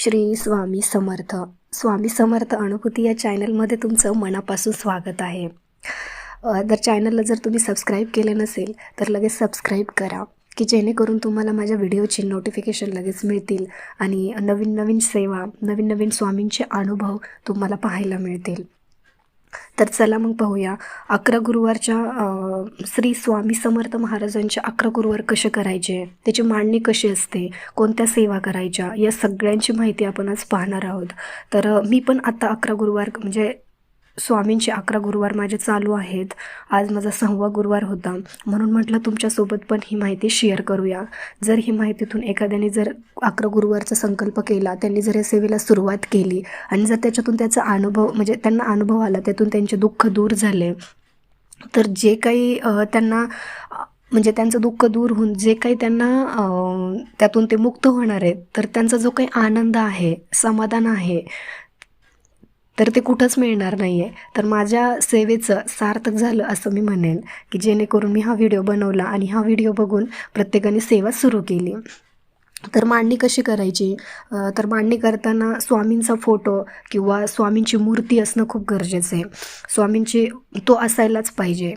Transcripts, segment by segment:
श्री स्वामी समर्थ. स्वामी समर्थ अनुभूती या चॅनलमध्ये तुमचं मनापासून स्वागत आहे. जर चॅनलला जर तुम्ही सबस्क्राईब केले नसेल तर लगेच सबस्क्राईब करा की जेणेकरून तुम्हाला माझ्या व्हिडिओची नोटिफिकेशन लगेच मिळतील आणि नवीन नवीन सेवा नवीन नवीन स्वामींचे अनुभव तुम्हाला पाहायला मिळतील. तर चला मग पाहूया. अकरा गुरुवारच्या श्री स्वामी समर्थ महाराजांचे अकरा गुरुवार कसे करायचे? त्याची मांडणी कशी असते? कोणत्या सेवा करायच्या? या सगळ्यांची माहिती आपण आज पाहणार आहोत. तर मी पण आता अकरा गुरुवार म्हणजे स्वामींचे अकरा गुरुवार माझे चालू आहेत. आज माझा सहावा गुरुवार होता. म्हणून म्हटलं तुमच्यासोबत पण ही माहिती शेअर करूया. जर ही माहितीतून एखाद्याने जर अकरा गुरुवारचा संकल्प केला त्यांनी जर या सेवेला सुरुवात केली आणि जर त्याच्यातून त्याचा अनुभव म्हणजे त्यांना अनुभव आला त्यातून त्यांचे दुःख दूर झाले तर जे काही त्यांना म्हणजे त्यांचं दुःख दूर होऊन जे काही त्यांना त्यातून ते मुक्त होणार आहेत तर त्यांचा जो काही आनंद आहे समाधान आहे तर ते कुठंच मिळणार नाही आहे तर माझ्या सेवेचं सार्थक झालं असं मी म्हणेन की जेणेकरून मी हा व्हिडिओ बनवला आणि हा व्हिडिओ बघून प्रत्येकाने सेवा सुरू केली. तर मांडणी कशी करायची? तर मांडणी करताना स्वामींचा फोटो किंवा स्वामींची मूर्ती असणं खूप गरजेचं आहे. स्वामींची तो असायलाच पाहिजे.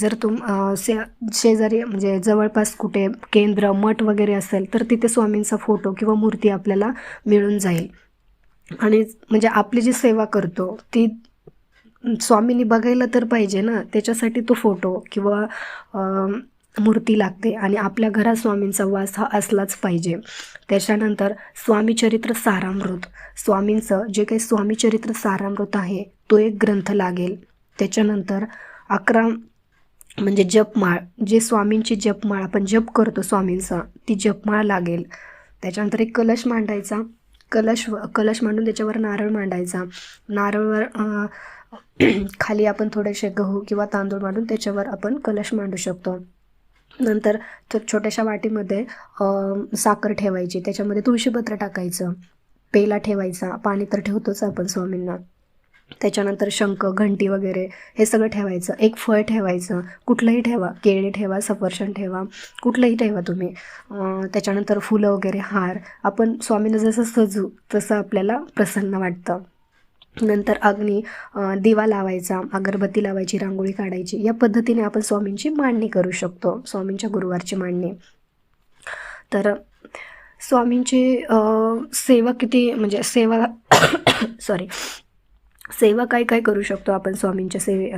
जर तुम से शे शेजारी म्हणजे जवळपास कुठे केंद्र मठ वगैरे असेल तर तिथे स्वामींचा फोटो किंवा मूर्ती आपल्याला मिळून जाईल. आणि म्हणजे आपली जी सेवा करतो ती स्वामींनी बघायला तर पाहिजे ना. त्याच्यासाठी तो फोटो किंवा मूर्ती लागते आणि आपल्या घरात स्वामींचा वास हा असलाच पाहिजे. त्याच्यानंतर स्वामीचरित्र सारामृत. स्वामींचं जे काही स्वामीचरित्र सारामृत आहे तो एक ग्रंथ लागेल. त्याच्यानंतर अकरा म्हणजे जपमाळ. जे स्वामींची जपमाळ आपण जप करतो स्वामींचा ती जपमाळ लागेल. त्याच्यानंतर एक कलश मांडायचा. कलश कलश मांडून त्याच्यावर नारळ मांडायचा. नारळवर खाली आपण थोडेसे गहू किंवा तांदूळ मांडून त्याच्यावर आपण कलश मांडू शकतो. नंतर छोट्याशा वाटीमध्ये साखर ठेवायची. त्याच्यामध्ये तुळशीपत्र टाकायचं. पेला ठेवायचा. पाणी तर ठेवतोच आपण स्वामींना. त्याच्यानंतर शंख घंटी वगैरे हे सगळं ठेवायचं. एक फळ ठेवायचं. कुठलंही ठेवा. केळी ठेवा सफरचंद ठेवा. कुठलंही ठेवा तुम्ही. त्याच्यानंतर फुलं वगैरे हार. आपण स्वामींना जसं सजू तसं आपल्याला प्रसन्न वाटतं. नंतर अग्नी दिवा लावायचा. अगरबत्ती लावायची रांगोळी काढायची. या पद्धतीने आपण स्वामींची मांडणी करू शकतो. स्वामींच्या गुरुवारची मांडणी. तर स्वामींची सेवा किती म्हणजे सेवा सॉरी सेवा काय काय करू शकतो आपण स्वामींच्या सेवे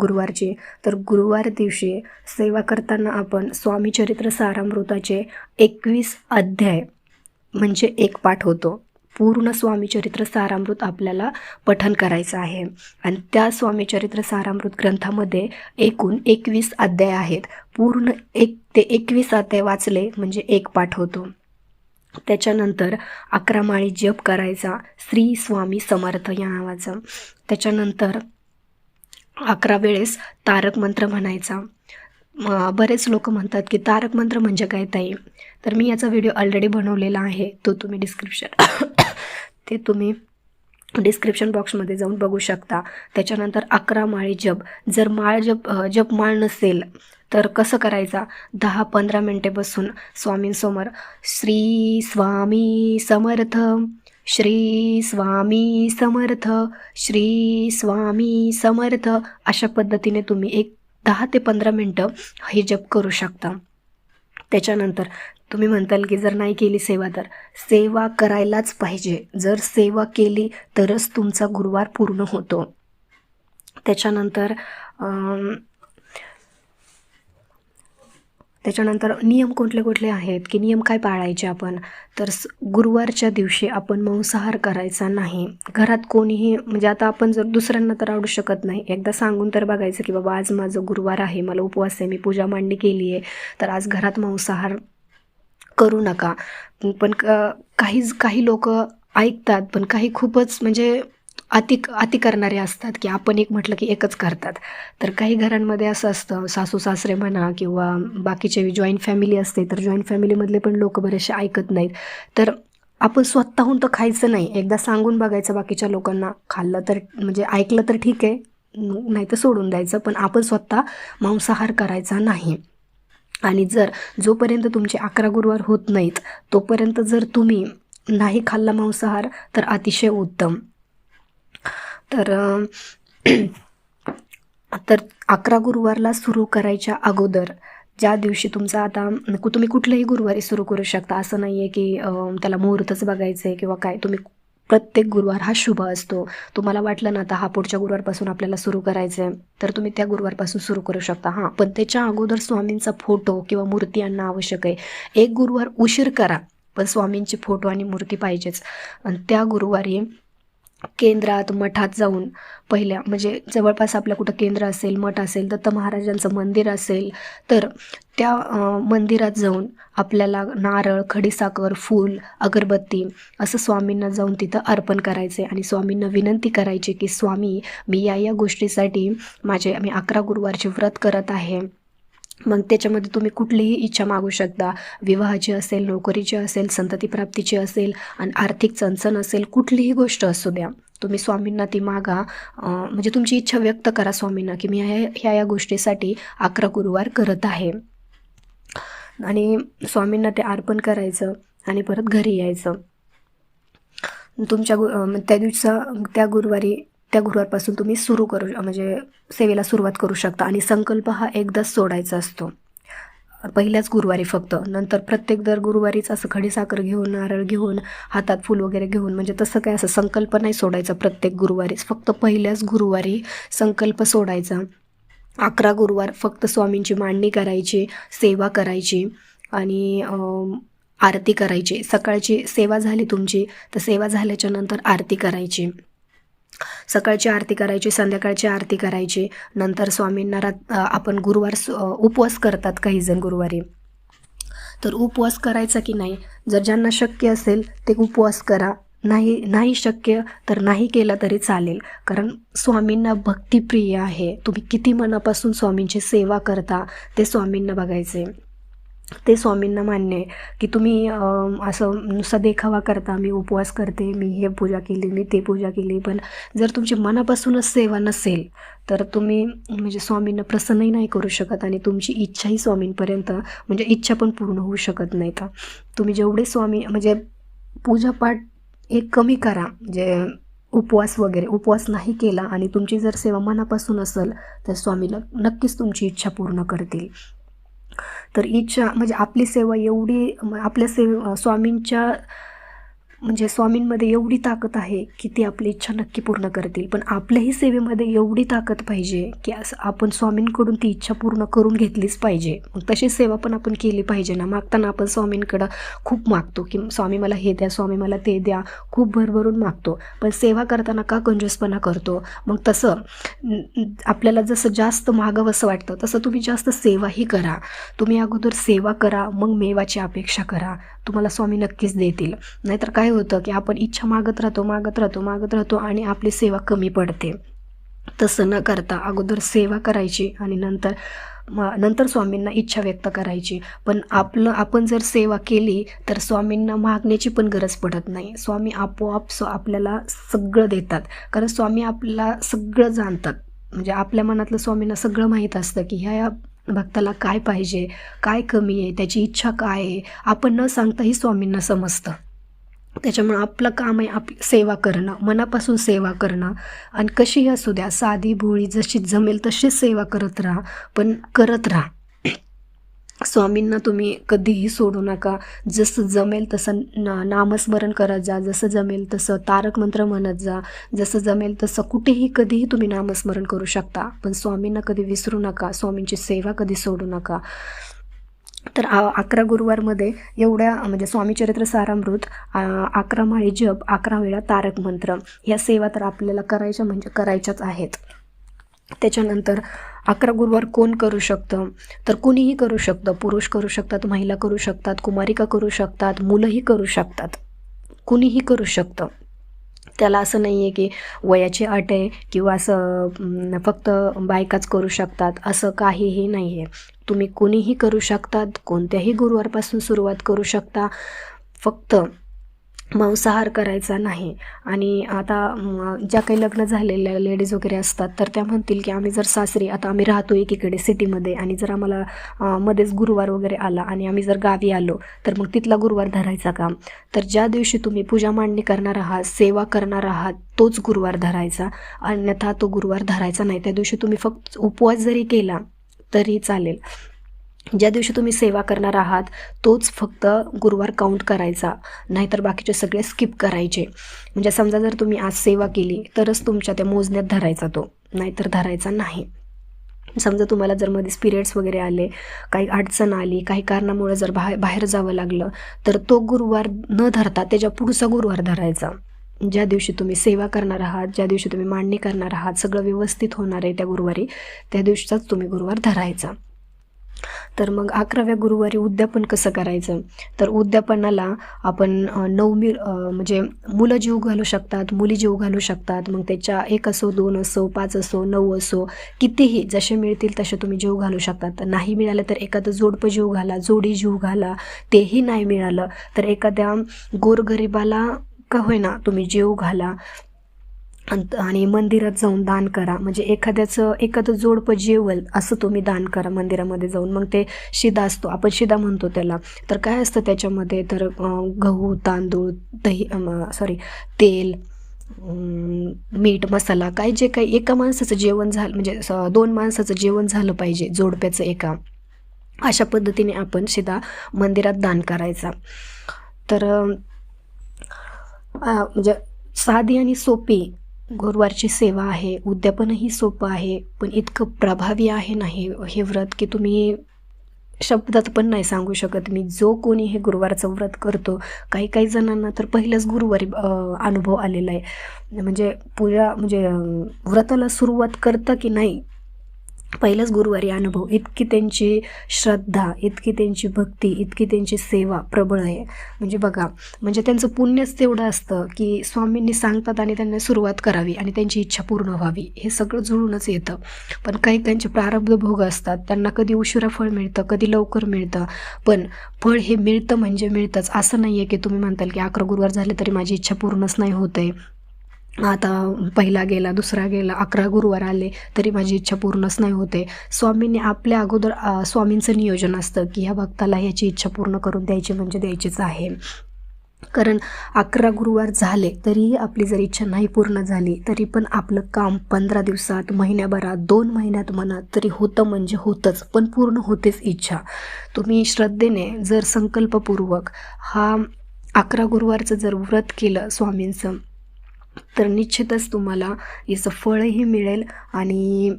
गुरुवारची? तर गुरुवार दिवशी सेवा करताना आपण स्वामी चरित्र सारामृताचे एकवीस अध्याय म्हणजे एक पाठ होतो. पूर्ण स्वामी चरित्र सारामृत आपल्याला पठन करायचं आहे. आणि त्या स्वामी चरित्र सारामृत ग्रंथामध्ये एकूण एकवीस अध्याय आहेत. पूर्ण एक ते एकवीस अध्याय वाचले म्हणजे एक पाठ होतो. त्याच्यानंतर अकरा माळी जप करायचा. श्री स्वामी समर्थ या नावाचं. त्याच्यानंतर अकरा वेळेस तारक मंत्र म्हणायचा. बरेच लोक म्हणतात की तारक मंत्र म्हणजे काय ताई? तर मी याचा व्हिडिओ ऑलरेडी बनवलेला आहे. तो तुम्ही डिस्क्रिप्शन ते तुम्ही डिस्क्रिप्शन बॉक्समध्ये जाऊन बघू शकता. त्याच्यानंतर अकरा माळी जप. जर माळ जप जप माळ नसेल तर कसं करायचा? दहा पंधरा मिनटे बसून स्वामींसमोर श्री स्वामी समर्थ श्री स्वामी समर्थ श्री स्वामी समर्थ अशा पद्धतीने तुम्ही एक दहा ते पंधरा मिनटं हे जप करू शकता. त्याच्यानंतर तुम्ही म्हणताल की जर नाही केली सेवा तर सेवा करायलाच पाहिजे. जर सेवा केली तरच तुमचा गुरुवार पूर्ण होतो. त्याच्यानंतर त्याच्यानंतर नियम कुठले कुठले आहेत की नियम काय पाळायचे आपण? तर स- गुरुवारच्या दिवशी आपण मांसाहार करायचा नाही. घरात कोणीही म्हणजे आता आपण जर दुसऱ्यांना तर आवडू शकत नाही. एकदा सांगून तर बघायचं की बाबा आज माझं गुरुवार आहे मला उपवास आहे मी पूजा मांडणी केली आहे तर आज घरात मांसाहार करू नका. पण क- काही लोक ऐकतात पण काही खूपच म्हणजे अति अति करणारे असतात की आपण एक म्हटलं की एकच करतात. तर काही घरांमध्ये असं असतं सासू सासरे म्हणा किंवा बाकीचे जॉईंट फॅमिली असते तर जॉईंट फॅमिलीमधले पण लोक बरेचसे ऐकत नाहीत. तर आपण स्वतःहून तर खायचं नाही. एकदा सांगून बघायचं बाकीच्या लोकांना खाल्लं तर म्हणजे ऐकलं तर ठीक आहे नाही तर सोडून द्यायचं पण आपण स्वतः मांसाहार करायचा नाही. आणि जर जोपर्यंत तुमचे अकरा गुरुवार होत नाहीत तोपर्यंत जर तुम्ही नाही खाल्ला मांसाहार तर अतिशय उत्तम. तर तर अकरा गुरुवारला सुरू करायच्या अगोदर ज्या दिवशी तुमचा आता कु- तुम्ही कुठलंही गुरुवारी सुरू करू शकता. असं नाही आहे की त्याला मुहूर्तच बघायचं आहे किंवा काय. तुम्ही प्रत्येक गुरुवार हा शुभ असतो. तुम्हाला वाटलं ना आता हा पुढच्या गुरुवारपासून आपल्याला सुरू करायचं आहे तर तुम्ही त्या गुरुवारपासून सुरू करू शकता. हां पण त्याच्या अगोदर स्वामींचा फोटो किंवा मूर्ती आणणं आवश्यक आहे. एक गुरुवार उशीर करा पण स्वामींची फोटो आणि मूर्ती पाहिजेच. आणि त्या गुरुवारी केंद्रात मठात जाऊन पहिल्या म्हणजे जवळपास आपल्या कुठं केंद्र असेल मठ असेल दत्त महाराजांचं मंदिर असेल तर त्या मंदिरात जाऊन आपल्याला नारळ खडीसाखर फूल अगरबत्ती असं स्वामींना जाऊन तिथं अर्पण करायचे आणि स्वामींना विनंती करायची की स्वामी मी या या गोष्टीसाठी माझे मी अकरा गुरुवारचे व्रत करत आहे. मग त्याच्यामध्ये तुम्ही कुठलीही इच्छा मागू शकता. विवाहाची असेल नोकरीची असेल संतती प्राप्तीची असेल आणि आर्थिक चणचण असेल कुठलीही गोष्ट असू द्या. तुम्ही स्वामींना ती मागा. म्हणजे तुमची इच्छा व्यक्त करा स्वामींना की मी ह्या ह्या या गोष्टीसाठी अकरा गुरुवार करत आहे. आणि स्वामींना ते अर्पण करायचं आणि परत घरी यायचं. तुमच्या गु त्या दिवसा त्या गुरुवारी त्या गुरुवारपासून तुम्ही सुरू करू म्हणजे सेवेला सुरुवात करू शकता. आणि संकल्प हा एकदाच सोडायचा असतो. पहिल्याच गुरुवारी फक्त. नंतर प्रत्येक दर गुरुवारीच असं खडीसाखर घेऊन नारळ घेऊन हातात फूल वगैरे घेऊन म्हणजे तसं काय असं संकल्प नाही सोडायचा प्रत्येक गुरुवारीच फक्त पहिल्याच गुरुवारी संकल्प सोडायचा. अकरा गुरुवार फक्त स्वामींची मांडणी करायची सेवा करायची आणि आरती करायची. सकाळची सेवा झाली तुमची तर सेवा झाल्याच्यानंतर आरती करायची. सकाळची आरती करायची संध्याकाळची आरती करायची. नंतर स्वामींना रात आपण गुरुवार उपवास करतात काही जण गुरुवारी. तर उपवास करायचा की नाही? जर ज्यांना शक्य असेल ते उपवास करा. नाही नाही शक्य तर नाही केलं तरी चालेल. कारण स्वामींना भक्तिप्रिय आहे. तुम्ही किती मनापासून स्वामींची सेवा करता ते स्वामींना बघायचे. ते स्वामींना मान्य आहे की तुम्ही असं नुसता देखावा करता मी उपवास करते मी हे पूजा केली मी ते पूजा केली पण जर तुमची मनापासूनच सेवा नसेल तर तुम्ही म्हणजे स्वामींना प्रसन्नही नाही करू शकत आणि तुमची इच्छाही स्वामींपर्यंत म्हणजे इच्छा पण पूर्ण होऊ शकत नाही. का तुम्ही जेवढे स्वामी म्हणजे पूजापाठ हे कमी करा जे उपवास वगैरे उपवास नाही केला आणि तुमची जर सेवा मनापासून असेल तर स्वामी नक्कीच तुमची इच्छा पूर्ण करतील. तर इच्छा म्हणजे आपली सेवा एवढी आपल्या सेव स्वामींच्या म्हणजे स्वामींमध्ये एवढी ताकद आहे की ती आपली इच्छा नक्की पूर्ण करतील. पण आपल्याही सेवेमध्ये एवढी ताकद पाहिजे की असं आपण स्वामींकडून ती इच्छा पूर्ण करून घेतलीच पाहिजे. मग तशी सेवा पण आपण केली पाहिजे ना. मागताना आपण स्वामींकडं खूप मागतो की स्वामी मला हे द्या स्वामी मला ते द्या. खूप भरभरून मागतो. पण सेवा करताना का कंजूसपणा करतो? मग तसं आपल्याला जसं जास्त मागावंसं वाटतं तसं तुम्ही जास्त सेवाही करा. तुम्ही अगोदर सेवा करा मग मेवाची अपेक्षा करा. तुम्हाला स्वामी नक्कीच देतील. नाहीतर काय काय होतं की आपण इच्छा मागत राहतो मागत राहतो मागत राहतो आणि आपली सेवा कमी पडते. तसं न करता अगोदर सेवा करायची आणि नंतर नंतर स्वामींना इच्छा व्यक्त करायची. पण आपलं आपण जर सेवा केली तर स्वामींना मागण्याची पण गरज पडत नाही. स्वामी आपोआप स्व आपल्याला सगळं देतात. कारण स्वामी आपल्याला सगळं जाणतात. म्हणजे आपल्या मनातलं स्वामींना सगळं माहीत असतं की ह्या या भक्ताला काय पाहिजे काय कमी आहे त्याची इच्छा काय आहे. आपण न सांगताही स्वामींना समजतं. त्याच्यामुळं आपलं काम आहे आप सेवा करणं मनापासून सेवा करणं. आणि कशीही असू द्या साधी भोळी जशी जमेल तशीच सेवा करत राहा पण करत राहा. स्वामींना तुम्ही कधीही सोडू नका. जसं जमेल तसं ना नामस्मरण करत जा. जसं जमेल तसं तारक मंत्र म्हणत जा. जसं जमेल तसं कुठेही कधीही तुम्ही नामस्मरण करू शकता. पण स्वामींना कधी विसरू नका. स्वामींची सेवा कधी सोडू नका. तर आ- अकरा गुरुवारमध्ये एवढ्या म्हणजे स्वामी चरित्र सारामृत अकरा माळी जप अकरा वेळा तारक मंत्र या सेवा तर आपल्याला करायच्या म्हणजे करायच्याच आहेत. त्याच्यानंतर अकरा गुरुवार कोण करू शकतं? तर कुणीही करू शकतं. पुरुष करू शकतात महिला करू शकतात कुमारिका करू शकतात मुलंही करू शकतात. कुणीही करू शकतं. त्याला असं नाही आहे की वयाची अट आहे किंवा असं फक्त बायकाच करू शकतात असं काहीही नाही आहे तुम्ही कुणीही करू शकतात कोणत्याही गुरुवारपासून सुरुवात करू शकता फक्त मांसाहार करायचा नाही. आणि आता ज्या काही लग्न झालेल्या लेडीज वगैरे असतात तर त्या म्हणतील की आम्ही जर सासरी आता आम्ही राहतो एकीकडे सिटीमध्ये आणि जर आम्हाला मध्येच गुरुवार वगैरे आला आणि आम्ही जर गावी आलो तर मग तिथला गुरुवार धरायचा का? तर ज्या दिवशी तुम्ही पूजा मांडणी करणार आहात सेवा करणार आहात तोच गुरुवार धरायचा. अन्यथा तो गुरुवार धरायचा नाही. त्या दिवशी तुम्ही फक्त उपवास जरी केला तरी चालेल. ज्या दिवशी तुम्ही सेवा करणार आहात तोच फक्त गुरुवार काउंट करायचा. नाहीतर बाकीचे सगळे स्किप करायचे. म्हणजे समजा जर तुम्ही आज सेवा केली तरच तुमच्या त्या मोजण्यात धरायचा तो. नाहीतर धरायचा नाही. समजा तुम्हाला जर मध्येच पिरियड्स वगैरे आले काही अडचण आली काही कारणामुळे जर बाहेर बाहेर जावं लागलं तर तो गुरुवार न धरता त्याच्या पुढचा गुरुवार धरायचा. ज्या दिवशी तुम्ही सेवा करणार आहात ज्या दिवशी तुम्ही मांडणी करणार आहात सगळं व्यवस्थित होणार आहे त्या गुरुवारी त्या दिवशीचाच तुम्ही गुरुवार धरायचा. तर मग अकराव्या गुरुवारी उद्यापन कसं करायचं? तर उद्यापनाला आपण नवमी म्हणजे मुलं जीव घालू शकतात मुली जीव घालू शकतात. मग त्याच्या एक असो दोन असो पाच असो नऊ असो कितीही जसे मिळतील तसे तुम्ही जीव घालू शकतात. नाही मिळालं तर एखादं जोडपं जीव घाला जोडी जीव घाला तेही नाही मिळालं तर एखाद्या गोरगरिबाला का होईना तुम्ही जीव घाला. आणि मंदिरात जाऊन दान करा. म्हणजे एखाद्याचं एखादं जोडपं जेवल असं तुम्ही दान करा मंदिरामध्ये जाऊन. मग ते शिदा असतो. आपण शिदा म्हणतो त्याला. तर काय असतं त्याच्यामध्ये? तर गहू तांदूळ दही सॉरी तेल मीठ मसाला काय जे काही एका माणसाचं जेवण झालं म्हणजे दोन माणसाचं जेवण झालं पाहिजे जोडप्याचं एका. अशा पद्धतीने आपण शिदा मंदिरात दान करायचा. तर म्हणजे साधी आणि सोपी गुरुवारची सेवा आहे उद्यापनही सोपं आहे पण इतकं प्रभावी आहे नाही हे व्रत की तुम्ही शब्दात पण नाही सांगू शकत. मी जो कोणी हे गुरुवारचं व्रत करतो काही काही जणांना तर पहिलंच गुरुवारी अनुभव आलेला आहे. म्हणजे पूजा म्हणजे व्रताला सुरुवात करता की नाही पहिलंच गुरुवारी अनुभव. इतकी त्यांची श्रद्धा इतकी त्यांची भक्ती इतकी त्यांची सेवा प्रबळ आहे. म्हणजे बघा म्हणजे त्यांचं पुण्यच तेवढं असतं की स्वामींनी सांगतात आणि त्यांना सुरुवात करावी आणि त्यांची इच्छा पूर्ण व्हावी. हे सगळं जुळूनच येतं. पण काही त्यांचे प्रारब्ध भोग असतात. त्यांना कधी उशिरा फळ मिळतं कधी लवकर मिळतं. पण फळ हे मिळतं म्हणजे मिळतंच. असं नाही आहे की तुम्ही म्हणताल की अकरा गुरुवार झाले तरी माझी इच्छा पूर्णच नाही होत आहे. आता पहिला गेला दुसरा गेला अकरा गुरुवार आले तरी माझी इच्छा पूर्णच नाही होते. स्वामींनी आपल्या अगोदर स्वामींचं नियोजन असतं की ह्या भक्ताला ह्याची इच्छा पूर्ण करून द्यायची म्हणजे द्यायचीच आहे. कारण अकरा गुरुवार झाले तरीही आपली जर इच्छा नाही पूर्ण झाली तरी पण आपलं काम पंधरा दिवसात महिन्याभरात दोन महिन्यात म्हणा तरी होतं म्हणजे होतंच पण पूर्ण होतेच इच्छा. तुम्ही श्रद्धेने जर संकल्पपूर्वक हा अकरा गुरुवारचं जर व्रत केलं स्वामींचं तर निश्चितच तुम्हाला याचं फळही मिळेल आणि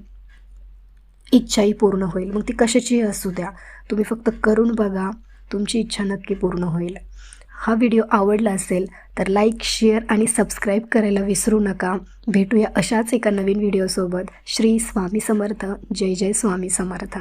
इच्छाही पूर्ण होईल. मग ती कशाचीही असू द्या. तुम्ही फक्त करून बघा. तुमची इच्छा नक्की पूर्ण होईल. हा व्हिडिओ आवडला असेल तर लाईक शेअर आणि सबस्क्राईब करायला विसरू नका. भेटूया अशाच एका नवीन व्हिडिओसोबत. श्री स्वामी समर्थ. जय जय स्वामी समर्थ.